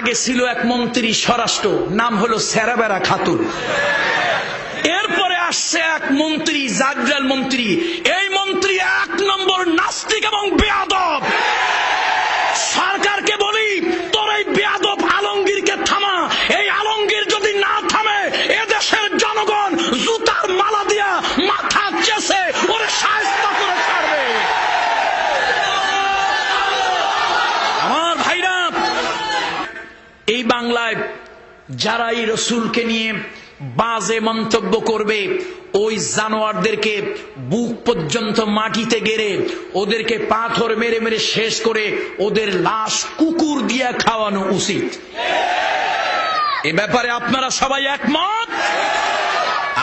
আগে ছিল এক মন্ত্রী স্বরাষ্ট্র, নাম হলো সেরাবেরা খাতুন। এরপরে আসছে এক মন্ত্রী, জাগ্রাল মন্ত্রী। এই মন্ত্রী এক নম্বর নাস্তিক এবং বেয়াদব এই বাংলায় যারা এই রসুলকে নিয়ে বাজে মন্তব্য করবে, ওই জানোয়ারদেরকে বুক পর্যন্ত মাটিতে গেড়ে, ওদেরকে পাথর মেরে মেরে শেষ করে ওদের লাশ কুকুর দিয়ে খাওয়ানো উচিত। এ ব্যাপারে আপনারা সবাই একমত?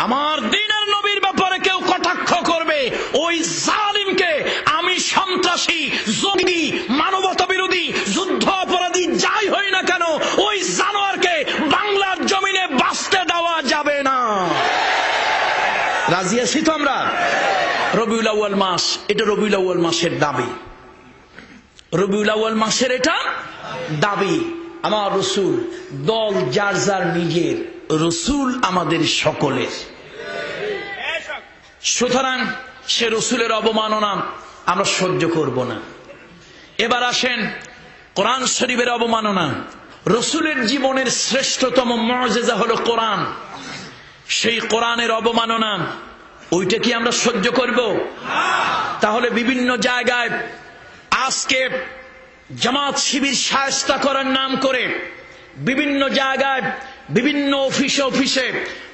আমার দিনের নবীর ব্যাপারে কেউ কটাক্ষ করবে, ওই জালিমকে আমি সন্ত্রাসী, জঙ্গি মানবতা বিরোধী যুদ্ধ অপরাধী যাই হই না কেন ওই জানোয়ারকে বাংলার জমিনে বাঁচতে দেওয়া যাবে না আছি তো আমরা। রবিউল আউয়াল মাস, এটা রবিউল আউয়াল মাসের দাবি। রবিউল আউয়াল মাসের এটা দাবি। আমার রসুল, দল যার যার নিজের, রসুল আমাদের সকলের। সুতরাং সে রসুলের অবমাননা আমরা সহ্য করব না। এবার আসেন কোরআন শরীফের অবমাননা। রসুলের জীবনের শ্রেষ্ঠতম মর্যাদা হলো কোরআন। সেই কোরআনের অবমাননা ওইটা কি আমরা সহ্য করব? তাহলে বিভিন্ন জায়গায় আজকে জামাত শিবির সায়স্তা করার নাম করে বিভিন্ন জায়গায় বিভিন্ন অফিসে অফিসে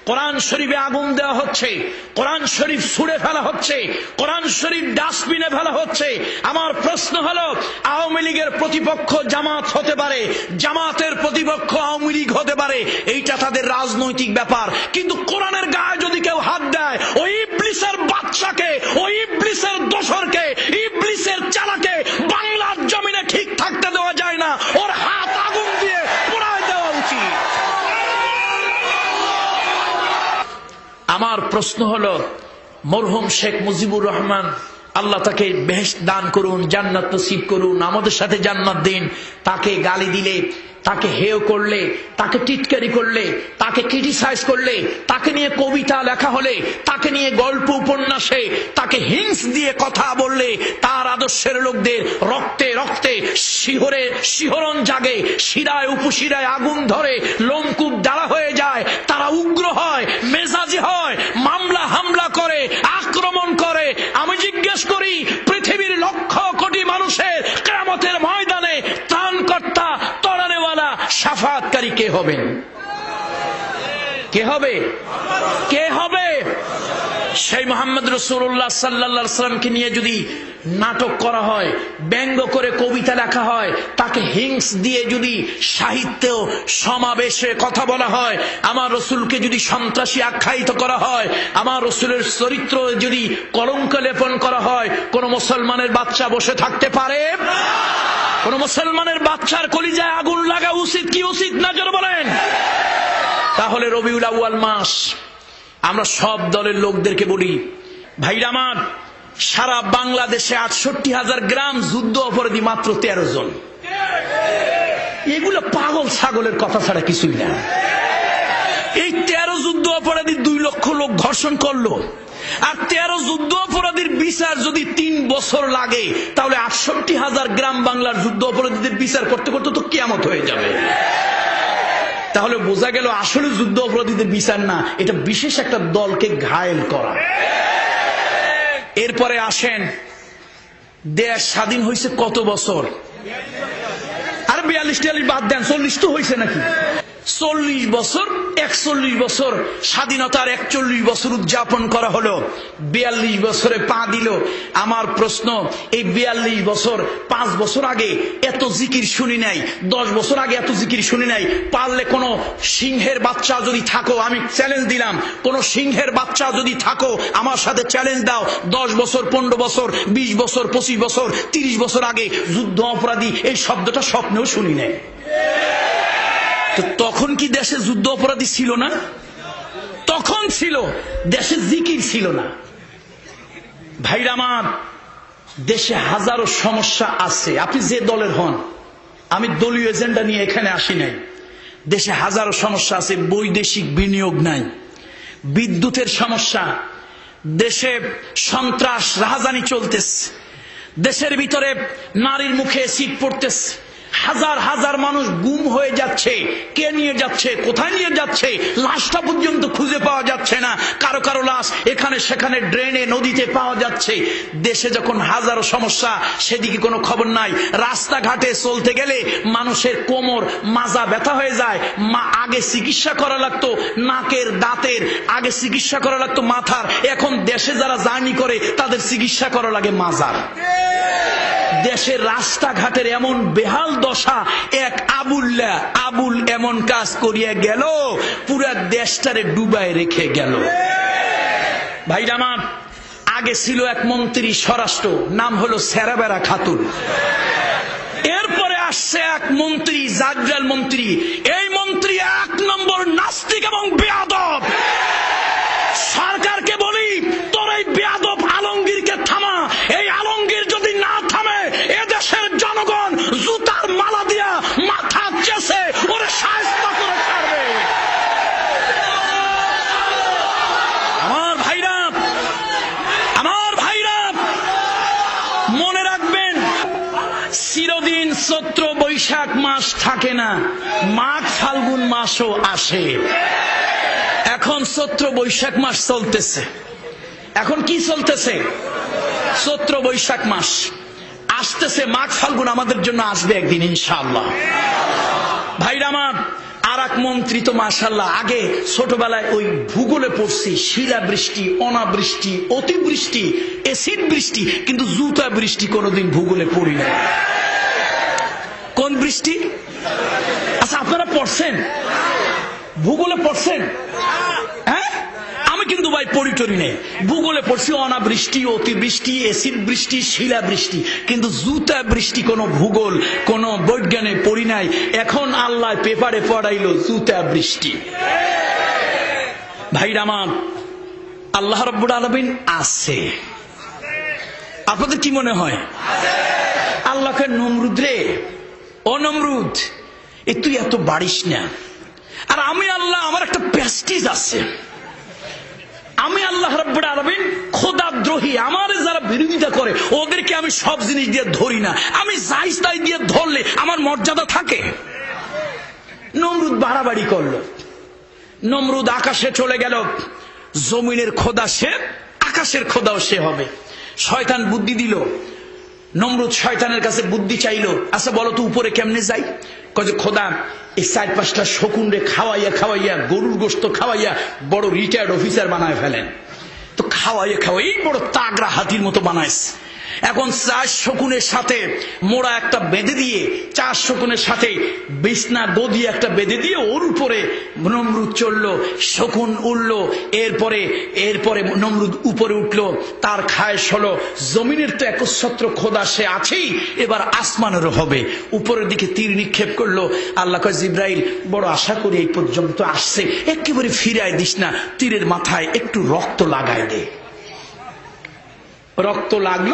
কোরআন শরীফে আগুন দেওয়া হচ্ছে, কোরআন শরীফ ছুড়ে ফেলা হচ্ছে, কোরআন শরীফ ডাস্টবিনে ফেলা হচ্ছে। আমার প্রশ্ন হলো, আওয়ামী লীগের প্রতিপক্ষ জামাত হতে পারে? জামাতের প্রতিপক্ষ আওয়ামী লীগ হতে পারে? এইটা তাদের রাজনৈতিক ব্যাপার। কিন্তু কোরআনের গায়ে যদি কেউ হাত দেয়, ওই ইবলিসের বাচ্চাকে ওই ইবলিসের দোসরকে, ইবলিসের চালাকে বাংলার জমিনে ঠিক থাকতে দেওয়া যায় না। ওর হাত আগুন দিয়ে পোড়ায় দেওয়া উচিত আমার প্রশ্ন হলো, মরহুম শেখ মুজিবুর রহমান, আল্লাহ তাকে বেহেশ দান করুন, জান্নাত নসিব করুন, আমাদের সাথে জান্নাত দিন। তাকে গালি দিলে, তাকে হেয় করলে, তাকে টিটকারি করলে, তাকে ক্রিটিসাইজ করলে, তাকে নিয়ে কবিতা লেখা হলে, তাকে নিয়ে গল্প উপন্যাসে, তাকে হিংস দিয়ে কথা বললে, তার আদর্শের লোকদের রক্তে রক্তে শিহরে শিহরণ জাগে, শিরায় উপশিরায় আগুন ধরে, লোমকূপ দাঁড়া হয়ে যায়, তারা উগ্র হয় মেজাজি হয় মামলা হামলা করে আক্রমণ করে আমি জিজ্ঞেস করি পৃথিবীর লক্ষ কোটি মানুষের কেরামতের ময়দানে ত্রাণকর্তা তরানেওয়ালা সাফাতকারী কে হবেন? কে হবে? কে হবে? সেই মোহাম্মদ রসুল্লাহ সাল্লা সাল্লামকে নিয়ে যদি নাটক করা হয়, ব্যঙ্গ করে কবিতা লেখা হয়, তাকে হিংস দিয়ে যদি সাহিত্য সমাবেশে কথা বলা হয়, আমার রসুলকে যদি সন্ত্রাসী আখ্যায়িত করা হয়, আমার রসুলের চরিত্র যদি কলঙ্ক লেপন করা হয়, কোন মুসলমানের বাচ্চা বসে থাকতে পারে? কোন মুসলমানের বাচ্চার কলিজায় আগুন লাগা উচিত কি উচিত না জোর বলেন? তাহলে রবিউল আউয়াল মাস, আমরা সব দলের লোকদেরকে বলি, ভাইরা আমার, সারা বাংলাদেশে আটষট্টি হাজার গ্রাম যুদ্ধ অপরাধী মাত্র তেরো জন। এগুলো পাগল ছাগলের কথা ছাড়া কিছুই না। এই তেরো যুদ্ধ অপরাধী দুই লক্ষ লোক ধর্ষণ করল। আর তেরো যুদ্ধ অপরাধীর বিচার যদি তিন বছর লাগে, তাহলে আটষট্টি হাজার গ্রাম বাংলার যুদ্ধ অপরাধীদের বিচার করতে করতে তো কেয়ামত হয়ে যাবে। তাহলে বোঝা গেল আসলে যুদ্ধ অপরাধীদের বিচার না, এটা বিশেষ একটা দলকে ঘায়েল করা। এরপরে আসেন, দেশ স্বাধীন হয়েছে কত বছর? আর বিয়াল্লিশ টিয়াল্লিশ বাদ দেন, চল্লিশ তো হয়েছে নাকি? চল্লিশ বছর, একচল্লিশ বছর, স্বাধীনতার একচল্লিশ বছর উদযাপন করা হলো। বিয়াল্লিশ বছরে পা দিল। আমার প্রশ্ন, এই বিয়াল্লিশ বছর, পাঁচ বছর আগে এত জিকির শুনি নাই, দশ বছর আগে এত জিকির শুনি নাই, পারলে কোনো সিংহের বাচ্চা যদি থাকো, আমি চ্যালেঞ্জ দিলাম, কোনো সিংহের বাচ্চা যদি থাকো, আমার সাথে চ্যালেঞ্জ দাও, দশ বছর, পনেরো বছর, বিশ বছর, পঁচিশ বছর, তিরিশ বছর আগে যুদ্ধ অপরাধী, এই শব্দটা স্বপ্নেও শুনি নাই। তো তখন কি দেশে যুদ্ধ অপরাধী ছিল না? তখন ছিল, দেশে জিকির ছিল না। ভাইরা আমার, দেশে হাজারো সমস্যা আছে। আপনি যে দলের হন, আমি দলীয় এজেন্ডা নিয়ে এখানে আসি নাই। দেশে হাজারো সমস্যা আছে, বৈদেশিক বিনিয়োগ নাই। বিদ্যুতের সমস্যা, দেশে সন্ত্রাস, রাহাজানি চলতেছে। দেশের ভিতরে নারীর মুখে সিট পড়তেছে। হাজার হাজার মানুষ গুম হয়ে যাচ্ছে। কে নিয়ে যাচ্ছে? কোথায় নিয়ে যাচ্ছে? লাশটা পর্যন্ত খুঁজে পাওয়া যাচ্ছে না। কারও কারও লাশ এখানে সেখানে ড্রেনে, নদীতে পাওয়া যাচ্ছে। দেশে যখন হাজারো সমস্যা, সেদিকে কোনো খবর নাই। রাস্তাঘাটে চলতে গেলে মানুষের কোমর, মাজা ব্যথা হয়ে যায়। মা, আগে চিকিৎসা করা লাগতো। নাকের, দাঁতের, আগে চিকিৎসা করা লাগতো মাথার। এখন দেশে যারা জার্নি করে, তাদের চিকিৎসা করা লাগে মাজার। দেশের রাস্তাঘাটের এমন বেহাল দশা, এক আবুল্লা, আবুল এমন কাজ করিয়া গেল, পুরা দেশটারে ডুবায় রেখে গেল। ভাই আমার আগে ছিল এক মন্ত্রী স্বরাষ্ট্র, নাম হলো সেরাবেরা খাতুন। এরপরে আসছে এক মন্ত্রী জাগরাল মন্ত্রী। এই মন্ত্রী এক নম্বর নাস্তিক এবং বেয়াদব বৈশাখ মাস থাকে না মাঘ ফাল্গুন মাসও আসে। এখন চৈত্র বৈশাখ মাস চলতেছে। এখন কি চলতেছে? চৈত্র বৈশাখ মাস। আসতেছে মাঘ ফাল্গুন আমাদের জন্য আসবে একদিন, ইনশাআল্লাহ। ভাইরা আমার আর এক মন্ত্রী তো মাসাল্লাহ আগে ছোটবেলায় ওই ভূগোলে পড়ছি শিলা বৃষ্টি অনাবৃষ্টি, অতিবৃষ্টি এসিড বৃষ্টি কিন্তু জুতা বৃষ্টি কোনোদিন ভূগোলে পড়ি না কোন বৃষ্টি? আচ্ছা আপনারা পড়ছেন? ভূগোলে পড়ছেন? হ্যাঁ? আমি কিন্তু ভাই পরিটরি নেই। ভূগোলে পড়ছি অনাবৃষ্টি, অতিবৃষ্টি, এসিড বৃষ্টি, শিলা বৃষ্টি। কিন্তু জুতা বৃষ্টি কোনো ভূগোল, কোনো বৈজ্ঞানে পড়ি নাই। এখন আল্লাহ পেপারে পড়াইলো জুতা বৃষ্টি। ভাইরা আমার, আল্লাহ রব্বুর আলমিন আছে। আপনাদের কি মনে হয়? আল্লাহকে নমরুদ রে ও নমরুদ এ তুই এত বাড়িস না। আর আমি আল্লাহ, আমার একটা প্যাস্টিজ আছে। আমি আল্লাহ রব্বুল আলমিন খোদাদ্রোহী আমার যারা বিরোধিতা করে, ওদেরকে আমি সব জিনিস দিয়ে ধরি না। আমি যাই তাই দিয়ে ধরলে আমার মর্যাদা থাকে। নমরুদ বাড়াবাড়ি করল। নমরুদ আকাশে চলে গেল। জমিনের খোদা সে, আকাশের খোদাও সে হবে। শয়তান বুদ্ধি দিল। নমরুদ শয়তানের কাছে বুদ্ধি চাইলো আচ্ছা বলো তো উপরে কেমনে যাই? কয়ে খোদা, এই চার পাঁচটা শকুনরে খাওয়াইয়া খাওয়াইয়া, গরুর গোস্ত খাওয়াইয়া বড় রিটায়ার্ড অফিসার বানায় ফেলেন। তো খাওয়াইয়া খাওয়াই বড় তাগরা হাতির মতো বানাইছে। এখন চার শকুনের সাথে মোড়া একটা বেঁধে দিয়ে, চার শকুনের সাথে বিছনা গদি একটা বেঁধে দিয়ে ওর উপরে নমরুদ চলল, শকুন উঠল এরপরে এরপরে নমরুদ উপরে উঠল, তার খায়স হলো, জমিনের তো একচ্ছত্র খোদা, সে আছেই, এবার আসমানেরও হবে। উপরের দিকে তীর নিক্ষেপ করল, আল্লাহ জিব্রাইল, বড় আশা করি এই পর্যন্ত আসছে, একেবারে ফিরায় দিস না, তীরের মাথায় একটু রক্ত লাগায় দে। রক্ত লাগল,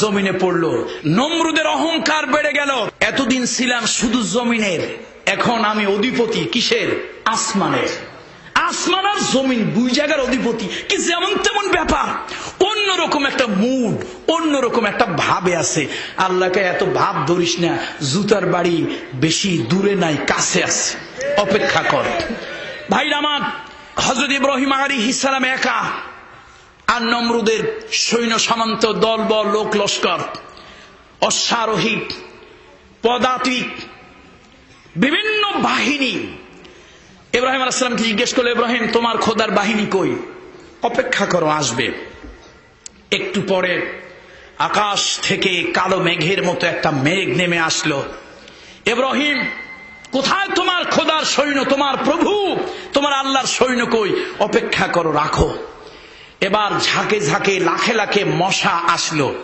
জমিনে পড়ল। নমরুদের অহংকার বেড়ে গেল। এতদিন ছিলাম শুধু জমিনের, এখন আমি অধিপতি কিসের? আসমানের। আসমান আর জমিন, দুই জায়গার অধিপতি। কি যেমন তেমন ব্যাপার। অন্যরকম একটা মুড অন্যরকম একটা ভাবে আছে। আল্লাহকে এত ভাব ধরিস না, জুতার বাড়ি বেশি দূরে নাই, কাছে আছে। অপেক্ষা কর। ভাইরা আমার হজরত ইব্রাহিম আলী ইসালাম একা। আর নমরুদের সৈন্য সামন্ত দল বল লোক লস্কর, অশ্বারোহী, পদাতিক, বিভিন্ন বাহিনী। ইব্রাহিম আলাইসালামকে জিজ্ঞেস করল, ইব্রাহিম, তোমার খোদার বাহিনী কই? অপেক্ষা করো, আসবে। একটু পরে আকাশ থেকে কালো মেঘের মতো একটা মেঘ নেমে আসলো। ইব্রাহিম, কোথায় তোমার খোদার সৈন্য? তোমার প্রভু, তোমার আল্লাহর সৈন্য কই? অপেক্ষা করো, রাখো। এবার ঝাঁকে ঝাঁকে, লাখে লাখে মশা আসলো।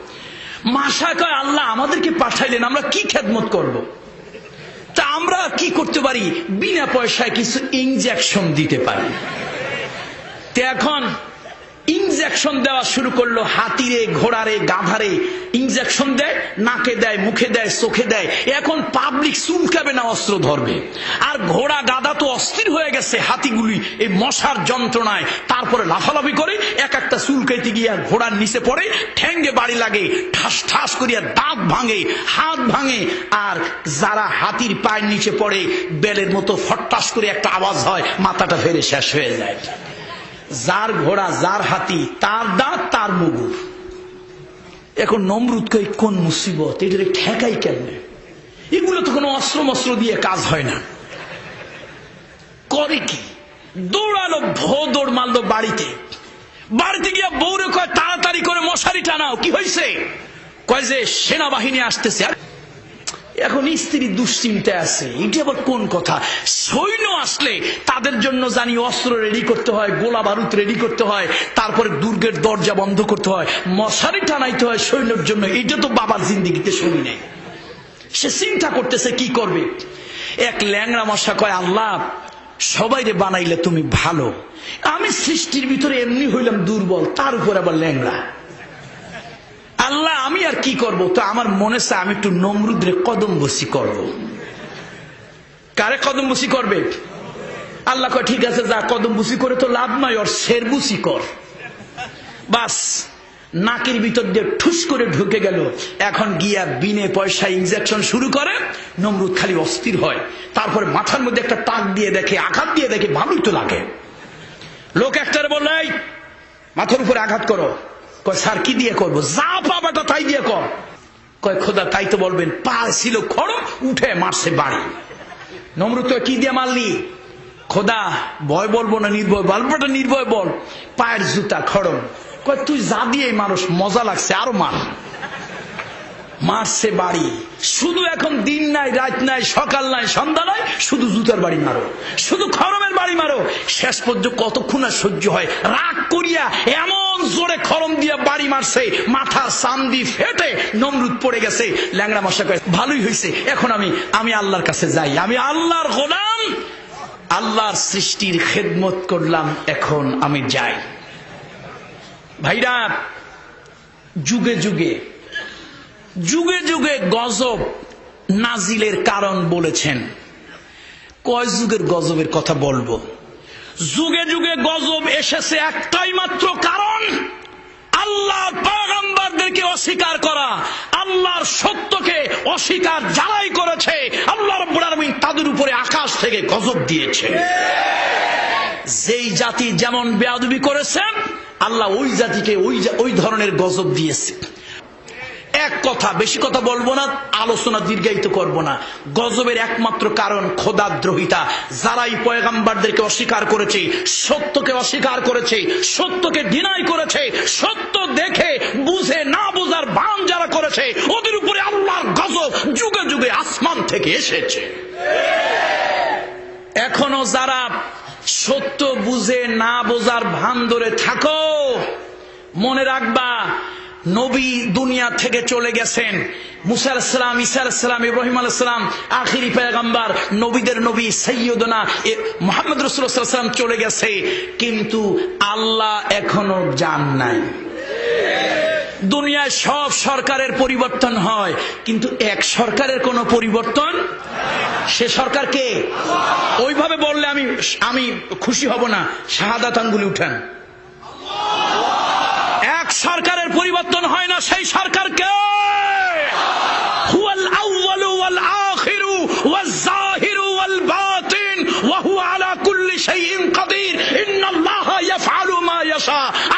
মাসা কয়, আল্লাহ, আমাদেরকে পাঠাইলেন, আমরা কি খেদমত করব। তা আমরা কি করতে পারি? বিনা পয়সায় কিছু ইঞ্জেকশন দিতে পারি। এখন ইনজেকশন দেওয়া শুরু করল হাতিরে, ঘোড়ারে, গাধারে। ইনজেকশন দেয়, নাকে দেয়, মুখে দেয়, চোখে দেয়। এখন পাবলিক চুলকাবে না, অস্ত্র ধরবে। আর ঘোড়া, গাধা তো অস্থির হয়ে গেছে হাতিগুলি এই মশার যন্ত্রণায়। তারপরে লাফালাফি করে এক একটা চুলকাইতে গিয়ে আর ঘোড়ার নিচে পড়ে, ঠ্যাঙ্গে বাড়ি লাগে, ঠাস ঠাস করিয়া দাঁত ভাঙে, হাত ভাঙে। আর যারা হাতির পায়ের নিচে পড়ে, বেলের মতো ফট্টাস করে একটা আওয়াজ হয়, মাথাটা ফেরে শেষ হয়ে যায়। যার ঘোড়া, যার হাতি, তার দাঁত, তার মুগুর। এখন নমরুদ কই, কোন মুসিবত? এটারে ঠেকাই কেমনে? এগুলো তো কোনো অস্ত্র মস্ত্র দিয়ে কাজ হয় না। করে কি? দৌড়ালো, ভো দৌড় মারলো বাড়িতে। বাড়িতে গিয়ে বৌরে কয়, তাড়াতাড়ি করে মশারি টানাও, কি হয়েছে কয় যে, সেনাবাহিনী আসতেছে। আর এখন স্ত্রী দুশ্চিন্তায় আছে, এটা আবার কোন কথা? সৈন্য আসলে তাদের জন্য জানি অস্ত্র রেডি করতে হয়, গোলা বারুদ রেডি করতে হয়, তারপরে দুর্গের দরজা বন্ধ করতে হয়, মশারি টানাইতে হয় সৈন্যের জন্য, এটা তো বাবার জিন্দিগিতে শুনি নাই। সে চিন্তা করতেছে, কি করবে? এক ল্যাংড়া মশা কয়, আল্লাহ সবাইরে বানাইলে তুমি ভালো। আমি সৃষ্টির ভিতরে এমনি হইলাম দুর্বল, তার উপর আবার ল্যাংড়া। আল্লাহ, আমি আর কি করব? তো আমার মনে চায় আমি একটু নমরুদ্রে কদম বসি করব। কারে কদম বসি করবে? আল্লাহ কয়, ঠিক আছে, যা, কদম বুসি করে তো লাভ নয় ওর শের বুসি কর। বাস, নাকের ভিতর দিয়ে ঠুস করে ঢুকে গেল। এখন গিয়া বিনে পয়সা ইনজেকশন শুরু করে, নমরুদ খালি অস্থির হয়। তারপরে মাথার মধ্যে একটা তাক দিয়ে দেখে, আঘাত দিয়ে দেখে ভালোই তো লাগে। লোক একটারে এই, মাথার উপরে আঘাত করো। কয়, স্যার, কি দিয়ে করব? যা পাবাটা তাই দিয়ে কর। কয়, খোদা, তাই তো বলবেন। পা ছিল খড়, উঠে মারছে বাড়ি। নম্রত কি দিয়ে মারলি? খোদা, ভয় বলব না, নির্ভয় বলবোটা নির্ভয় বল। পায়ের জুতা খড়ম। কয়, তুই যা দিয়ে মানুষ, মজা লাগছে, আরও মার। মারছে বাড়ি। শুধু এখন দিন নাই, রাত নাই, সকাল নাই, সন্ধ্যা নাই, শুধু জুতার বাড়ি মারো। শুধু খরমের বাড়ি মারো। শেষ পর্যন্ত কতক্ষণ আর সহ্য হয়? রাগ করিয়া এমন জোরে খরম দিয়া বাড়ি মারছে মাথা চান্দি ফেটে নমরুদ পড়ে গেছে। ল্যাংড়া মশা ভালোই হয়েছে এখন আমি আমি আল্লাহর কাছে যাই। আমি আল্লাহর গোলাম, আল্লাহর সৃষ্টির খেদমত করলাম, এখন আমি যাই। ভাইরা, যুগে যুগে যুগে যুগে গজব নাজিলের কারণ বলেছেন। কয় যুগের গজবের কথা বলব? যুগে যুগে গজব এসেছে একটাই মাত্র কারণ, আল্লাহর পয়গম্বরদেরকে অস্বীকার করা। আল্লাহর সত্যকে অস্বীকার যারাই করেছে, আল্লাহ রব্বুল তাদের উপরে আকাশ থেকে গজব দিয়েছে। যেই জাতি যেমন বেয়াদবি করেছেন আল্লাহ ওই জাতিকে ওই ওই ধরনের গজব দিয়েছে। কথা, বেশি কথা বলব না, আলোচনা দীর্ঘায়িত করব না। গজবের একমাত্র কারণ খোদাদ্রোহিতা। যারাই পয়গাম্বারদেরকে অস্বীকার করেছে, সত্যকে অস্বীকার করেছে, সত্যকে ডিনাই করেছে, সত্য দেখে, বুঝে না বোঝার বান যারা করেছে, ওদের উপরে আল্লাহর গজব যুগে যুগে আসমান থেকে এসেছে। এখনও যারা সত্য বুঝে না বোঝার ভান ধরে থাকো, মনে রাখবা নবী দুনিয়া থেকে চলে গেছেন। মুসার সালাম ইসার সালাম, ইব্রাহিম আলাইসালাম আখিরি পেগাম্বার নবীদের নবী সৈয়দনা মোহাম্মদ রসুলাম চলে গেছে। কিন্তু আল্লাহ এখনও যান নাই। দুনিয়ায় সব সরকারের পরিবর্তন হয়, কিন্তু এক সরকারের কোনো পরিবর্তন সে সরকারকে ওইভাবে বললে আমি আমি খুশি হব না। শাহাদাত আঙ্গুলি উঠান। সরকারের পরিবর্তন হয় না, সেই সরকারকে। হুয়াল হুয়া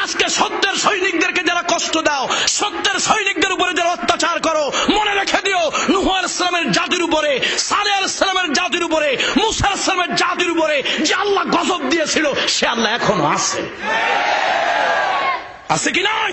আজকে সত্যের সৈনিকদেরকে যারা কষ্ট দাও, সত্যের সৈনিকদের উপরে যারা অত্যাচার করো, মনে রেখে দিও, নূহ আলাইহিস জাতির উপরে সালেহ আলাইহিস সালামের জাতির উপরে, মুসা আলাইহিস জাতির উপরে, যে আল্লাহ গজব দিয়েছিল, সে আল্লাহ এখনও আছে। আছে কি নাই